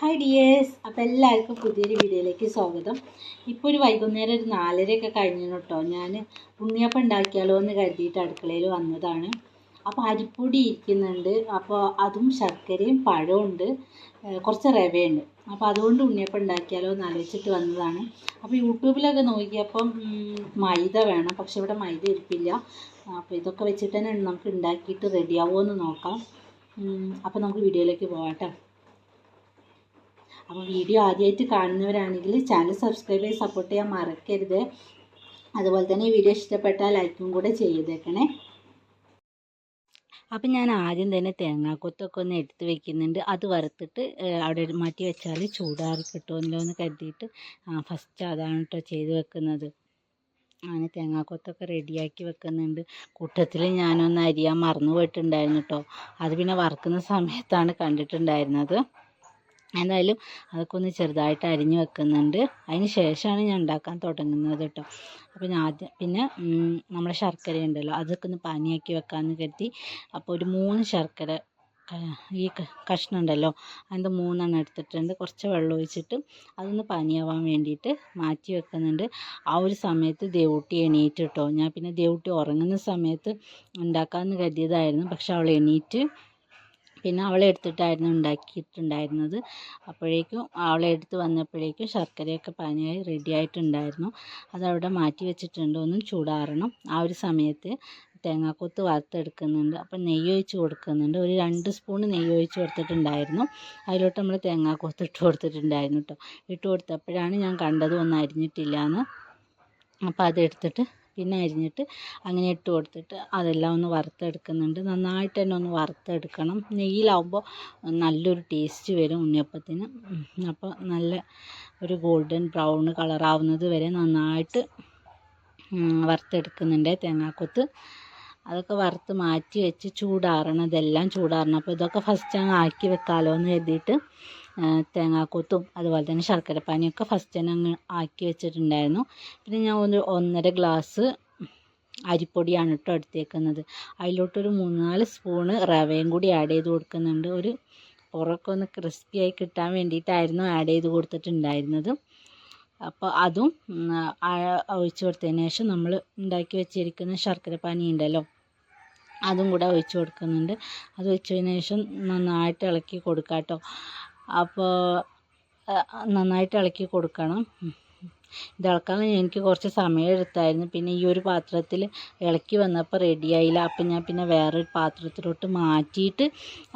Hi dears അപ്പോൾ എല്ലാവർക്കും പുതിയൊരു വീഡിയോയിലേക്ക് സ്വാഗതം. ഇപ്പോൾ ഒരു വൈകുന്നേരം ഒരു നാലരയൊക്കെ കഴിഞ്ഞു കേട്ടോ. ഞാൻ ഉണ്ണിയപ്പം ഉണ്ടാക്കിയാലോ എന്ന് കരുതിയിട്ട് അടുക്കളയിൽ വന്നതാണ്. അപ്പോൾ അരിപ്പൊടി ഇരിക്കുന്നുണ്ട്. അപ്പോൾ അതും ശർക്കരയും പഴമുണ്ട് കുറച്ച് റവയുണ്ട്. അപ്പോൾ അതുകൊണ്ട് ഉണ്ണിയപ്പം ഉണ്ടാക്കിയാലോ എന്ന് ആലോചിച്ചിട്ട് വന്നതാണ്. അപ്പോൾ യൂട്യൂബിലൊക്കെ നോക്കിയപ്പം മൈദ വേണം. പക്ഷെ ഇവിടെ മൈദ ഇരിപ്പില്ല. അപ്പോൾ ഇതൊക്കെ വെച്ചിട്ട് തന്നെ നമുക്ക് ഉണ്ടാക്കിയിട്ട് റെഡിയാവുമോ എന്ന് നോക്കാം. അപ്പോൾ നമുക്ക് വീഡിയോയിലേക്ക് പോകാം കേട്ടോ. അപ്പോൾ വീഡിയോ ആദ്യമായിട്ട് കാണുന്നവരാണെങ്കിൽ ചാനൽ സബ്സ്ക്രൈബ് ചെയ്ത് സപ്പോർട്ട് ചെയ്യാൻ മറക്കരുത്. അതുപോലെ തന്നെ ഈ വീഡിയോ ഇഷ്ടപ്പെട്ടാൽ ലൈക്കും കൂടെ ചെയ്തേക്കണേ. അപ്പം ഞാൻ ആദ്യം തന്നെ തേങ്ങാക്കൊത്തൊക്കെ ഒന്ന് എടുത്ത് വെക്കുന്നുണ്ട്. അത് വറുത്തിട്ട് അവിടെ മാറ്റി വെച്ചാൽ ചൂടാറി കിട്ടുമല്ലോ എന്ന് കരുതിയിട്ട് ഫസ്റ്റ് അതാണ് കേട്ടോ ചെയ്ത് വെക്കുന്നത്. അങ്ങനെ തേങ്ങാക്കൊത്തൊക്കെ റെഡിയാക്കി വെക്കുന്നുണ്ട്. കൂട്ടത്തിൽ ഞാനൊന്ന് അരിയാൻ മറന്നു പോയിട്ടുണ്ടായിരുന്നു കേട്ടോ അത് പിന്നെ വറുക്കുന്ന സമയത്താണ് കണ്ടിട്ടുണ്ടായിരുന്നത്. എന്തായാലും അതൊക്കെ ഒന്ന് ചെറുതായിട്ട് അരിഞ്ഞ് വെക്കുന്നുണ്ട്. അതിന് ശേഷമാണ് ഞാൻ ഉണ്ടാക്കാൻ തുടങ്ങുന്നത് കേട്ടോ. അപ്പോൾ ഞാൻ ആദ്യം പിന്നെ നമ്മുടെ ശർക്കര ഉണ്ടല്ലോ അതൊക്കെ ഒന്ന് പാനിയാക്കി വെക്കാമെന്ന് കരുതി. അപ്പോൾ ഒരു മൂന്ന് ശർക്കര ഈ കഷ്ണം ഉണ്ടല്ലോ അതിന്റെ മൂന്നെണ്ണം എടുത്തിട്ടുണ്ട്. കുറച്ച് വെള്ളം ഒഴിച്ചിട്ട് അതൊന്ന് പനിയാവാൻ വേണ്ടിയിട്ട് മാറ്റി വെക്കുന്നുണ്ട്. ആ ഒരു സമയത്ത് ദേവൂട്ടി എണീറ്റ് കേട്ടോ. ഞാൻ പിന്നെ ദേവൂട്ടി ഉറങ്ങുന്ന സമയത്ത് ഉണ്ടാക്കാമെന്ന് കരുതിയതായിരുന്നു. പക്ഷെ അവൾ എണീറ്റ് പിന്നെ അവളെ എടുത്തിട്ടായിരുന്നു ഉണ്ടാക്കിയിട്ടുണ്ടായിരുന്നത്. അപ്പോഴേക്കും അവളെ എടുത്ത് വന്നപ്പോഴേക്കും ശർക്കരയൊക്കെ പനിയായി റെഡി ആയിട്ടുണ്ടായിരുന്നു. അതവിടെ മാറ്റി വെച്ചിട്ടുണ്ട്. ഒന്നും ചൂടാറണം. ആ ഒരു സമയത്ത് തേങ്ങാക്കൊത്ത് വറുത്തെടുക്കുന്നുണ്ട്. അപ്പം നെയ്യ് ഒഴിച്ച് കൊടുക്കുന്നുണ്ട്. ഒരു രണ്ട് സ്പൂൺ നെയ്യ് ഒഴിച്ച് കൊടുത്തിട്ടുണ്ടായിരുന്നു. അതിലോട്ട് നമ്മൾ തേങ്ങാക്കൊത്ത് ഇട്ട് കൊടുത്തിട്ടുണ്ടായിരുന്നു കേട്ടോ. ഇട്ട് കൊടുത്തപ്പോഴാണ് ഞാൻ കണ്ടത് ഒന്നും അരിഞ്ഞിട്ടില്ല എന്ന് അപ്പോൾ അതെടുത്തിട്ട് പിന്നെ അരിഞ്ഞിട്ട് അങ്ങനെ ഇട്ട് കൊടുത്തിട്ട് അതെല്ലാം ഒന്ന് വറുത്തെടുക്കുന്നുണ്ട്. നന്നായിട്ട് തന്നെ ഒന്ന് വറുത്തെടുക്കണം. നെയ്യിലാവുമ്പോൾ നല്ലൊരു ടേസ്റ്റ് വരും ഉണ്ണിയപ്പത്തിന്. അപ്പോൾ നല്ല ഒരു ഗോൾഡൻ ബ്രൗൺ കളറാവുന്നത് വരെ നന്നായിട്ട് വറുത്തെടുക്കുന്നുണ്ട് തേങ്ങാക്കൊത്ത്. അതൊക്കെ വറുത്ത് മാറ്റി വെച്ച് ചൂടാറണം. ഇതെല്ലാം ചൂടാറണം. അപ്പോൾ ഇതൊക്കെ ഫസ്റ്റ് അങ്ങ് ആക്കി വെക്കാമല്ലോ എന്ന് കരുതിയിട്ട് തേങ്ങാക്കൊത്തും അതുപോലെ തന്നെ ശർക്കരപ്പാനിയൊക്കെ ഫസ്റ്റ് തന്നെ അങ്ങ് ആക്കി വെച്ചിട്ടുണ്ടായിരുന്നു. പിന്നെ ഞാൻ ഒരു ഒന്നര ഗ്ലാസ് അരിപ്പൊടിയാണ് കേട്ടോ എടുത്തേക്കുന്നത്. അതിലോട്ടൊരു മൂന്നാൽ സ്പൂണ് റവയും കൂടി ആഡ് ചെയ്ത് കൊടുക്കുന്നുണ്ട്. ഒരു പുറമൊക്കെ ഒന്ന് ക്രിസ്പി ആയി കിട്ടാൻ വേണ്ടിയിട്ടായിരുന്നു ആഡ് ചെയ്ത് കൊടുത്തിട്ടുണ്ടായിരുന്നത്. അപ്പോൾ അതും ഒഴിച്ചു കൊടുത്തതിന് ശേഷം നമ്മൾ ഉണ്ടാക്കി വെച്ചിരിക്കുന്ന ശർക്കരപ്പാനി ഉണ്ടല്ലോ അതും കൂടെ ഒഴിച്ചു കൊടുക്കുന്നുണ്ട്. അത് ഒഴിച്ചതിന് ശേഷം നന്നായിട്ട് ഇളക്കി കൊടുക്കാം കേട്ടോ അപ്പോൾ നന്നായിട്ട് ഇളക്കി കൊടുക്കണം. ഇതിളക്കാൻ എനിക്ക് കുറച്ച് സമയം എടുത്തായിരുന്നു. പിന്നെ ഈ ഒരു പാത്രത്തിൽ ഇളക്കി വന്നപ്പോൾ റെഡിയായില്ല അപ്പം ഞാൻ പിന്നെ വേറൊരു പാത്രത്തിലോട്ട് മാറ്റിയിട്ട്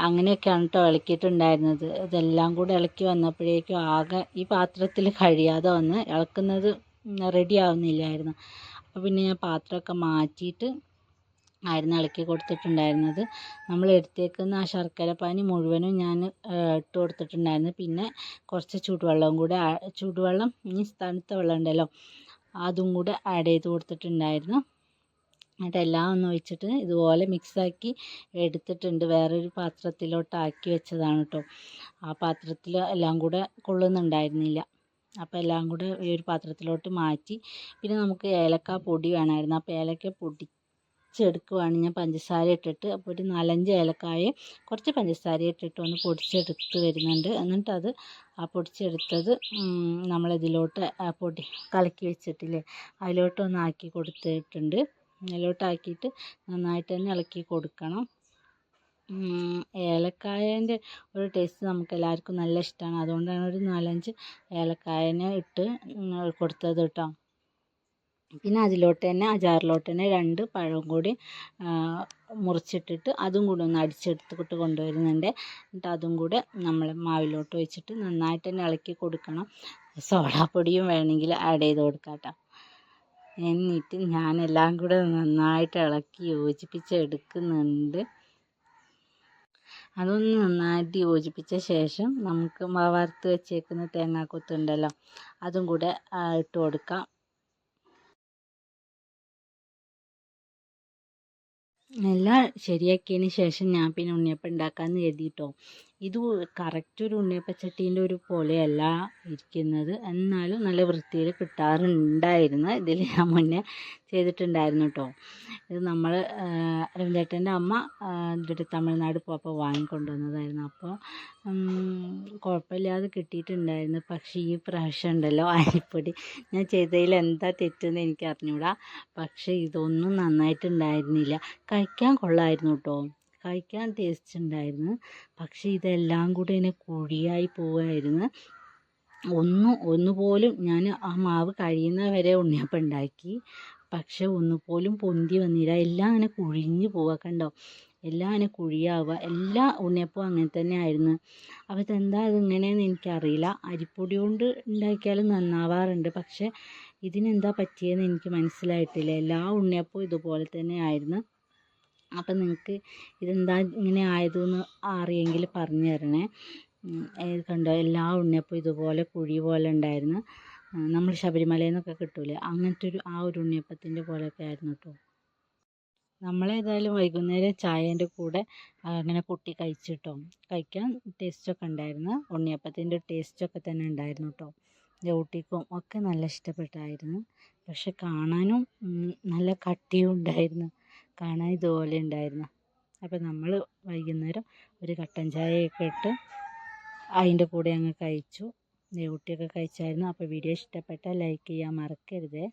അങ്ങനെയൊക്കെയാണ് കേട്ടോ ഇളക്കിയിട്ടുണ്ടായിരുന്നത്. ഇതെല്ലാം കൂടെ ഇളക്കി വന്നപ്പോഴേക്കും ആകെ ഈ പാത്രത്തിൽ കഴിയാതെ വന്ന് ഇളക്കുന്നത് റെഡി ആവുന്നില്ലായിരുന്നു. അപ്പോൾ പിന്നെ ഞാൻ പാത്രമൊക്കെ മാറ്റിയിട്ട് ആയിരുന്നു ഇളക്കി കൊടുത്തിട്ടുണ്ടായിരുന്നത്. നമ്മൾ എടുത്തേക്കുന്ന ആ ശർക്കര പാനി മുഴുവനും ഞാൻ ഇട്ട് കൊടുത്തിട്ടുണ്ടായിരുന്നു. പിന്നെ കുറച്ച് ചൂടുവെള്ളവും കൂടെ ചൂടുവെള്ളം മീൻസ് തണുത്ത വെള്ളം ഉണ്ടല്ലോ അതും കൂടെ ആഡ് ചെയ്ത് കൊടുത്തിട്ടുണ്ടായിരുന്നു. അതെല്ലാം ഒന്ന് ഒഴിച്ചിട്ട് ഇതുപോലെ മിക്സാക്കി എടുത്തിട്ടുണ്ട്. വേറൊരു പാത്രത്തിലോട്ട് ആക്കി വെച്ചതാണ് കേട്ടോ ആ പാത്രത്തിൽ എല്ലാം കൂടെ കൊള്ളുന്നുണ്ടായിരുന്നില്ല. അപ്പോൾ എല്ലാം കൂടെ ഈ ഒരു പാത്രത്തിലോട്ട് മാറ്റി. പിന്നെ നമുക്ക് ഏലക്ക പൊടി വേണമായിരുന്നു. അപ്പോൾ ഏലക്ക പൊടി പൊടിച്ചെടുക്കുവാണ്. ഞാൻ പഞ്ചസാര ഇട്ടിട്ട് അപ്പോൾ ഒരു നാലഞ്ച് ഏലക്കായയും കുറച്ച് പഞ്ചസാര ഇട്ടിട്ട് ഒന്ന് പൊടിച്ചെടുത്ത് വരുന്നുണ്ട്. എന്നിട്ട് അത് ആ പൊടിച്ചെടുത്തത് നമ്മളിതിലോട്ട് പൊടി കലക്കി വെച്ചിട്ടില്ലേ അതിലോട്ടൊന്ന് ആക്കി കൊടുത്തിട്ടുണ്ട്. അതിലോട്ടാക്കിയിട്ട് നന്നായിട്ട് തന്നെ ഇളക്കി കൊടുക്കണം. ഏലക്കായന്റെ ഒരു ടേസ്റ്റ് നമുക്ക് എല്ലാവർക്കും നല്ല ഇഷ്ടമാണ് അതുകൊണ്ടാണ് ഒരു നാലഞ്ച് ഏലക്കായനെ ഇട്ട് കൊടുത്തത് കേട്ടോ. പിന്നെ അതിലോട്ട് തന്നെ അചാറിലോട്ട് തന്നെ രണ്ട് പഴവും കൂടി മുറിച്ചിട്ടിട്ട് അതും കൂടി ഒന്ന് അടിച്ചെടുത്തിട്ട് കൊണ്ടുവരുന്നുണ്ട്. എന്നിട്ട് അതും കൂടെ നമ്മൾ മാവിലോട്ട് വെച്ചിട്ട് നന്നായിട്ട് തന്നെ ഇളക്കി കൊടുക്കണം. സോഡാപ്പൊടിയും വേണമെങ്കിൽ ആഡ് ചെയ്ത് കൊടുക്കാം കേട്ടോ. എന്നിട്ട് ഞാനെല്ലാം കൂടെ നന്നായിട്ട് ഇളക്കി യോജിപ്പിച്ച് എടുക്കുന്നുണ്ട് അതൊന്ന് നന്നായിട്ട് യോജിപ്പിച്ച ശേഷം നമുക്ക് വറുത്ത് വെച്ചേക്കുന്ന തേങ്ങാക്കൊത്തുണ്ടല്ലോ അതും കൂടെ ഇട്ട് കൊടുക്കാം. എല്ലാം ശരിയാക്കിയതിന് ശേഷം ഞാൻ പിന്നെ ഉണ്ണിയപ്പം ഉണ്ടാക്കാമെന്ന് കരുതിയിട്ടോ ഇത് കറക്റ്റ് ഒരു ഉണ്ണിയപ്പച്ചട്ടീന്റെ ഒരു പോലെയല്ല ഇരിക്കുന്നത്. എന്നാലും നല്ല വൃത്തിയിൽ കിട്ടാറുണ്ടായിരുന്നു. ഇതിൽ ഞാൻ മുന്നേ ചെയ്തിട്ടുണ്ടായിരുന്നു കേട്ടോ ഇത് നമ്മൾ അരവിന്ദേട്ടന്റെ അമ്മ ഇവിടെ തമിഴ്നാട് പോയപ്പോൾ വാങ്ങിക്കൊണ്ടുവന്നതായിരുന്നു. അപ്പോൾ കുഴപ്പമില്ലാതെ കിട്ടിയിട്ടുണ്ടായിരുന്നു. പക്ഷേ ഈ പ്രാവശ്യം ഉണ്ടല്ലോ അരിപ്പൊടി. ഞാൻ ചെയ്തതിൽ എന്താ തെറ്റെന്ന് എനിക്ക് അറിഞ്ഞൂടാ. പക്ഷേ ഇതൊന്നും നന്നായിട്ടുണ്ടായിരുന്നില്ല. കഴിക്കാൻ കൊള്ളായിരുന്നു കേട്ടോ. കഴിക്കാൻ ടേസ്റ്റ് ഉണ്ടായിരുന്നു. പക്ഷേ ഇതെല്ലാം കൂടി ഇങ്ങനെ കുഴിയായി പോവുമായിരുന്നു ഒന്നും ഒന്നുപോലും ഞാൻ ആ മാവ് കഴിയുന്ന വരെ ഉണ്ണിയപ്പം ഉണ്ടാക്കി. പക്ഷെ ഒന്നുപോലും പൊന്തി വന്നില്ല. എല്ലാം അങ്ങനെ കുഴിഞ്ഞു പോവുക കണ്ടോ? എല്ലാം അങ്ങനെ കുഴിയാവുക എല്ലാ ഉണ്ണിയപ്പവും അങ്ങനെ തന്നെ ആയിരുന്നു. അപ്പോൾ ഇതെന്താ ഇതിങ്ങനെയെന്ന് എനിക്കറിയില്ല. അരിപ്പൊടി കൊണ്ട് ഉണ്ടാക്കിയാലും നന്നാവാറുണ്ട്. പക്ഷേ ഇതിനെന്താ പറ്റിയതെന്ന് എനിക്ക് മനസ്സിലായിട്ടില്ല. എല്ലാ ഉണ്ണിയപ്പവും ഇതുപോലെ തന്നെ ആയിരുന്നു. അപ്പം നിങ്ങൾക്ക് ഇതെന്താ ഇങ്ങനെ ആയതെന്ന് അറിയെങ്കിൽ പറഞ്ഞു തരണേ. കണ്ടോ? എല്ലാ ഉണ്ണിയപ്പവും ഇതുപോലെ കുഴി പോലെ ഉണ്ടായിരുന്നു. നമ്മൾ ശബരിമലയിൽ നിന്നൊക്കെ കിട്ടൂലേ? അങ്ങനത്തെ ഒരു ആ ഒരു ഉണ്ണിയപ്പത്തിന്റെ പോലെയൊക്കെ ആയിരുന്നു കേട്ടോ നമ്മളേതായാലും വൈകുന്നേരം ചായേന്റെ കൂടെ അങ്ങനെ പൊട്ടി കഴിച്ചിട്ടോ. കഴിക്കാൻ ടേസ്റ്റൊക്കെ ഉണ്ടായിരുന്നു. ഉണ്ണിയപ്പത്തിന്റെ ടേസ്റ്റൊക്കെ തന്നെ ഉണ്ടായിരുന്നു കേട്ടോ ഊട്ടിക്കും ഒക്കെ നല്ല ഇഷ്ടപ്പെട്ടായിരുന്നു. പക്ഷെ കാണാനും നല്ല കട്ടിയും ഉണ്ടായിരുന്നു. കാണാൻ ഇതുപോലെ ഉണ്ടായിരുന്നു. അപ്പോൾ നമ്മൾ വൈകുന്നേരം ഒരു കട്ടൻ ചായയൊക്കെ ഇട്ട് അതിന്റെ കൂടെ അങ്ങ് കഴിച്ചു. ഊട്ടിയൊക്കെ കഴിച്ചായിരുന്നു. അപ്പോൾ വീഡിയോ ഇഷ്ടപ്പെട്ടാൽ ലൈക്ക് ചെയ്യാൻ മറക്കരുതേ.